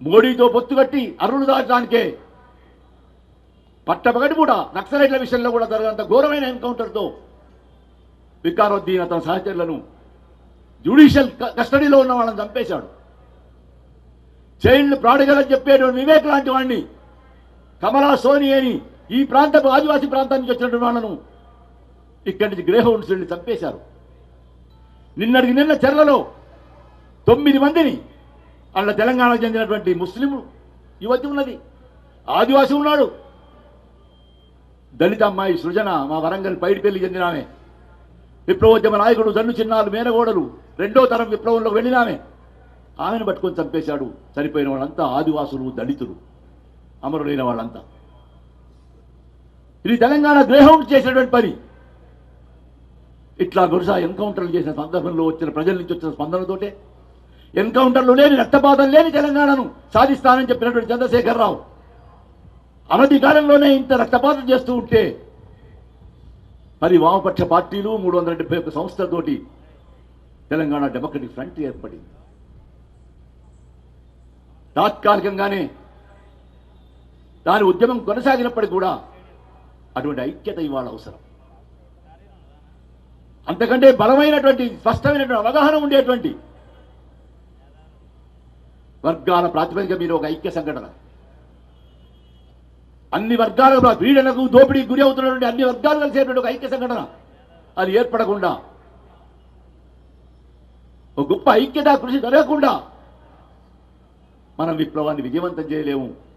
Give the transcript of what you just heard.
మోడీతో పొత్తు కట్టి అరువులు దాచడానికే పట్టపగటి కూడా నక్సలైట్ల విషయంలో కూడా జరగనంత ఘోరమైన ఎన్కౌంటర్తో వికారుద్దీన్ అతని సహచరులను జ్యుడిషియల్ కస్టడీలో ఉన్న వాళ్ళని చంపేశాడు. చైల్డ్ ప్రాడిగల్ అని చెప్పేటువంటి వివేక్ లాంటి వాడిని కమలా సోని అని ఈ ప్రాంతపు ఆదివాసీ ప్రాంతం నుంచి వచ్చినటువంటి వాళ్ళను ఇక్కడి నుంచి గ్రే వెళ్ళి చంపేశారు. నిన్నటికి నిన్న చెర్లలో తొమ్మిది మందిని అలా తెలంగాణకు చెందినటువంటి ముస్లిం యువతి ఉన్నది ఆదివాసి ఉన్నాడు. దళిత అమ్మాయి సృజన మా వరంగల్ పైడిపల్లి చెందిన ఆమె విప్లవోద్యమ నాయకుడు జన్ను చిన్నాలు మేనగోడలు రెండో తరం విప్లవంలోకి వెళ్ళినామె. ఆమెను పట్టుకొని చంపేశాడు చనిపోయిన వాళ్ళంతా ఆదివాసులు దళితులు అమరులైన వాళ్ళంతా. ఇది తెలంగాణ గ్రేహౌండ్ చేసినటువంటి పని. ఇట్లా గురుసా ఎన్కౌంటర్లు చేసిన సందర్భంలో వచ్చిన ప్రజల నుంచి వచ్చిన స్పందనతోటే ఎన్కౌంటర్లు లేని రక్తపాతం లేని తెలంగాణను సాధిస్తానని చెప్పినటువంటి చంద్రశేఖరరావు రావు కాలంలోనే ఇంత రక్తపాతం చేస్తూ ఉంటే మరి వామపక్ష పార్టీలు మూడు వందల డెబ్బై ఒక్క సంస్థలతోటి తెలంగాణ డెమోక్రటిక్ ఫ్రంట్ ఏర్పడింది. తాత్కాలికంగానే దాని ఉద్యమం కొనసాగినప్పటికీ కూడా అటువంటి ఐక్యత ఇవాళ అవసరం. అంతకంటే బలమైనటువంటి స్పష్టమైనటువంటి అవగాహన ఉండేటువంటి వర్గాల ప్రాతిపదిక మీరు ఒక ఐక్య సంఘటన. అన్ని వర్గాల పీడనకు దోపిడీ గురి అవుతున్నటువంటి అన్ని వర్గాలు కలిసేటువంటి ఒక ఐక్య సంఘటన. అది ఏర్పడకుండా ఒక గొప్ప ఐక్యత కృషి జరగకుండా మనం విప్లవాన్ని విజయవంతం చేయలేము.